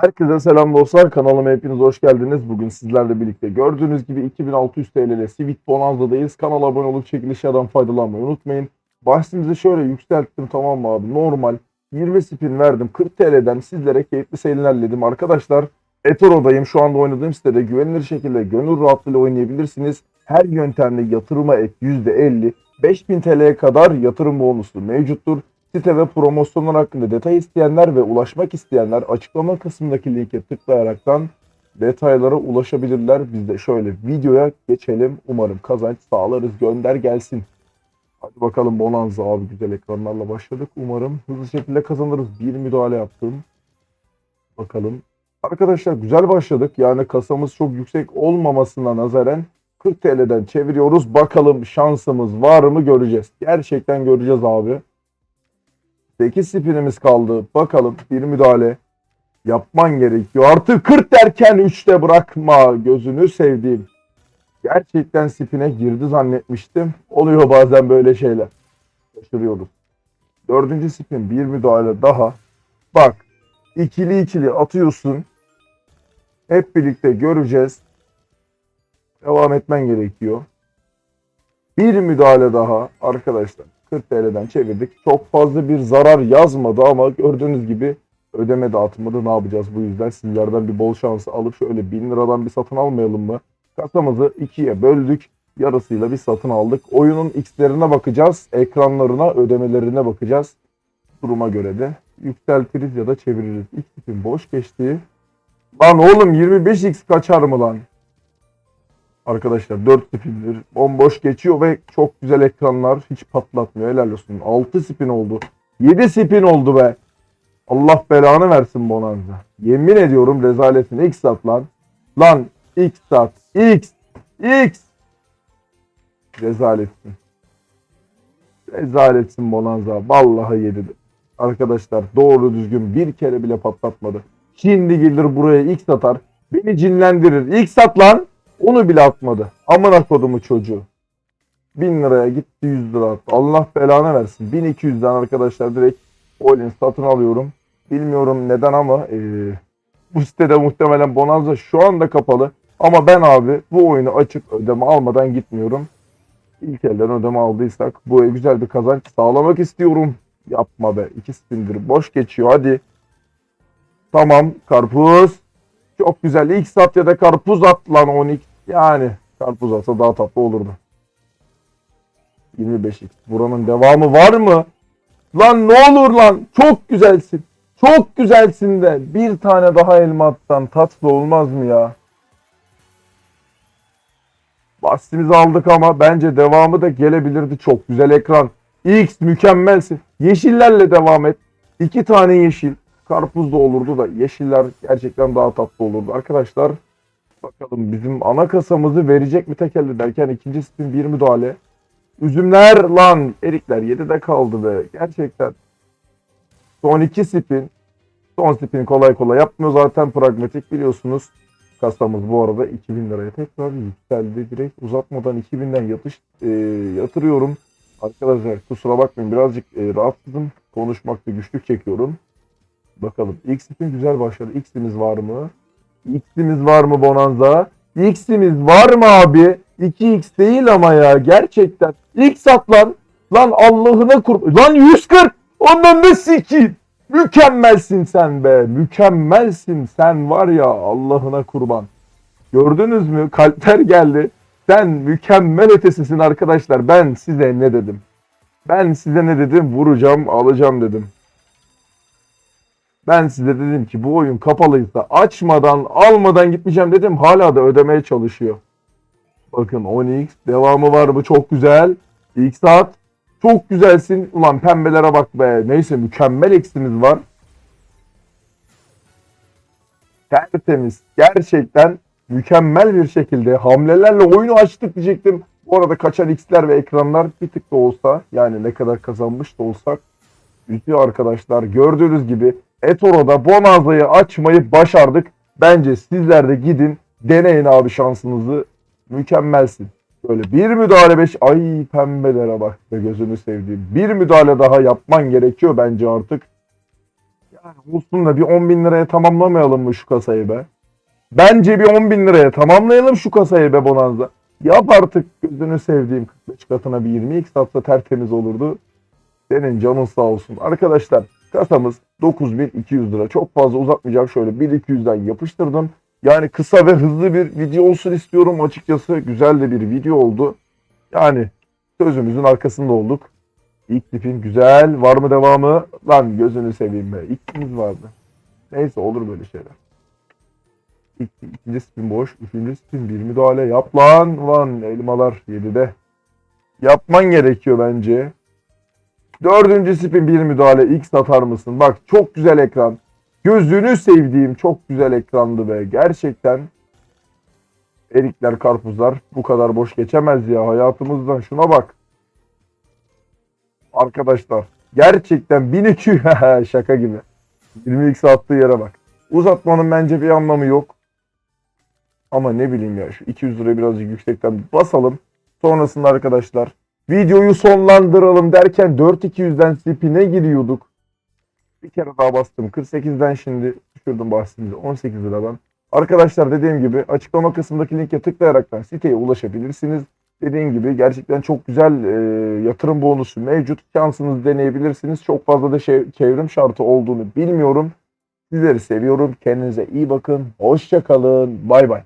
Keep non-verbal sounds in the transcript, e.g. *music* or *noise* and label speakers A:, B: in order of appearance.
A: Herkese selam dostlar. Kanalıma hepiniz hoş geldiniz. Bugün sizlerle birlikte gördüğünüz gibi 2600 TL ile Sweet Bonanza'dayız. Kanala abone olup çekilişlerden faydalanmayı unutmayın. Bahsimizi şöyle yükselttim tamam mı abi? Normal 20 spin verdim. 40 TL'den sizlere keyifli seyirler dedim. Arkadaşlar Etoro'dayım. Şu anda oynadığım sitede güvenilir şekilde gönül rahatlığıyla oynayabilirsiniz. Her yöntemde yatırıma ek %50, 5000 TL'ye kadar yatırım bonusu mevcuttur. Site ve promosyonlar hakkında detay isteyenler ve ulaşmak isteyenler açıklama kısmındaki linke tıklayaraktan detaylara ulaşabilirler. Biz de şöyle videoya geçelim. Umarım kazanç sağlarız. Gönder gelsin. Hadi bakalım Bonanza abi güzel ekranlarla başladık. Umarım hızlı şekilde kazanırız. Bir müdahale yaptım. Bakalım. Arkadaşlar güzel başladık. Yani kasamız çok yüksek olmamasına nazaran 40 TL'den çeviriyoruz. Bakalım şansımız var mı göreceğiz. Gerçekten göreceğiz abi. 8 spinimiz kaldı. Bakalım bir müdahale yapman gerekiyor. Artık 40 derken 3'te bırakma. Gözünü sevdiğim. Gerçekten spine girdi zannetmiştim. Oluyor bazen böyle şeyler. Şaşırıyoruz. Dördüncü spin bir müdahale daha. Bak ikili ikili atıyorsun. Hep birlikte göreceğiz. Devam etmen gerekiyor. Bir müdahale daha arkadaşlar. 40 TL'den çevirdik. Çok fazla bir zarar yazmadı ama gördüğünüz gibi ödeme dağıtmadı. Ne yapacağız bu yüzden? Sizlerden bir bol şansı alıp şöyle 1000 liradan bir satın almayalım mı? Kasamızı ikiye böldük. Yarısıyla bir satın aldık. Oyunun x'lerine bakacağız. Ekranlarına, ödemelerine bakacağız. Duruma göre de yükseltiriz ya da çeviririz. İlk tipin boş geçtiği. Lan oğlum 25x kaçar mı lan? Arkadaşlar 4 spindir. Bomboş geçiyor ve çok güzel ekranlar hiç patlatmıyor. Helal olsun. 6 spin oldu. 7 spin oldu be. Allah belanı versin Bonanza. Yemin ediyorum rezaletin X at lan. Lan X at. X. X. Rezaletsin. Rezaletsin Bonanza. Vallahi yedi. Arkadaşlar doğru düzgün bir kere bile patlatmadı. Şimdi gelir buraya X atar. Beni cinlendirir. X at lan. Onu bile atmadı. Amına kodumu çocuğu. 1000 liraya gitti 100 lira attı. Allah belanı versin. 1200'den arkadaşlar direkt Olin satın alıyorum. Bilmiyorum neden ama eee, bu sitede muhtemelen Bonanza şu anda kapalı. Ama ben abi bu oyunu açıp ödeme almadan gitmiyorum. İlk elden ödeme aldıysak bu güzel bir kazanç sağlamak istiyorum. Yapma be. 2 spindir. Boş geçiyor hadi. Tamam karpuz. Çok güzel. İlk sat ya da karpuz at lan 12. Yani karpuz atsa daha tatlı olurdu. 25x. Buranın devamı var mı? Lan ne olur lan. Çok güzelsin. Çok güzelsin de. Bir tane daha elma atsan tatlı olmaz mı ya? Bahsimizi aldık ama bence devamı da gelebilirdi. Çok güzel ekran. X mükemmelsin. Yeşillerle devam et. İki tane yeşil. Karpuz da olurdu da yeşiller gerçekten daha tatlı olurdu. Arkadaşlar bakalım bizim ana kasamızı verecek mi tek derken ikinci spin bir müdahale. Üzümler lan erikler 7'de kaldı be. Gerçekten. Son iki spin. Son spin kolay kolay yapmıyor zaten pragmatik biliyorsunuz. Kasamız bu arada 2000 liraya tekrar yükseldi. Direkt uzatmadan 2000'den yatış e, yatırıyorum. Arkadaşlar kusura bakmayın birazcık e, rahatsızım. Konuşmakta güçlük çekiyorum. Bakalım. X'imiz güzel başladı. X'imiz var mı? X'imiz var mı Bonanza? X'imiz var mı abi? 2X değil ama ya gerçekten. X at lan. Lan Allah'ına kur... Lan 140! Ondan da sikin. Mükemmelsin sen be. Mükemmelsin. Sen var ya Allah'ına kurban. Gördünüz mü? Kalpler geldi. Sen mükemmel ötesisin arkadaşlar. Ben size ne dedim? Ben size ne dedim? Vuracağım, alacağım dedim. Ben size dedim ki bu oyun kapalıysa açmadan almadan gitmeyeceğim dedim. Hala da ödemeye çalışıyor. Bakın 10x devamı var mı? Çok güzel. X at. Çok güzelsin. Ulan pembelere bak be. Neyse mükemmel eksimiz var. Tertemiz. Gerçekten mükemmel bir şekilde hamlelerle oyunu açtık diyecektim. Bu arada kaçan x'ler ve ekranlar bir tık da olsa yani ne kadar kazanmış da olsak üzüyor arkadaşlar. Gördüğünüz gibi Etoro'da Bonanza'yı açmayı başardık. Bence sizler de gidin deneyin abi şansınızı. Mükemmelsin. Böyle bir müdahale beş. Ay pembelere bak be gözünü sevdiğim. Bir müdahale daha yapman gerekiyor bence artık. Olsun da bir 10 bin liraya tamamlamayalım mı şu kasayı be? Bence bir 10 bin liraya tamamlayalım şu kasayı be Bonanza. Yap artık gözünü sevdiğim 45 katına bir 20x atsa tertemiz olurdu. Senin canın sağ olsun. Arkadaşlar kasamız 9200 lira. Çok fazla uzatmayacağım. Şöyle 1200'den yapıştırdım. Yani kısa ve hızlı bir video olsun istiyorum açıkçası. Güzel de bir video oldu. Yani sözümüzün arkasında olduk. İlk tipin güzel. Var mı devamı? Lan gözünü seveyim be. İlk tipimiz vardı. Neyse olur böyle şeyler. İlk, ikinci spin boş. Üçüncü spin bir müdahale. Yap lan. Lan elmalar 7'de. Yapman gerekiyor bence. Dördüncü spin bir müdahale. X atar mısın? Bak çok güzel ekran. Gözünü sevdiğim çok güzel ekrandı be. Gerçekten erikler, karpuzlar bu kadar boş geçemez ya hayatımızdan. Şuna bak. Arkadaşlar gerçekten 1200 *laughs* şaka gibi. 20x attığı yere bak. Uzatmanın bence bir anlamı yok. Ama ne bileyim ya şu 200 liraya birazcık yüksekten basalım. Sonrasında arkadaşlar videoyu sonlandıralım derken 4200'den spin'e giriyorduk. Bir kere daha bastım. 48'den şimdi düşürdüm bahsimizi 18 liradan. Arkadaşlar dediğim gibi açıklama kısmındaki linke tıklayaraktan siteye ulaşabilirsiniz. Dediğim gibi gerçekten çok güzel e, yatırım bonusu mevcut. Şansınızı deneyebilirsiniz. Çok fazla da şey, çevrim şartı olduğunu bilmiyorum. Sizleri seviyorum. Kendinize iyi bakın. Hoşça kalın. Bay bay.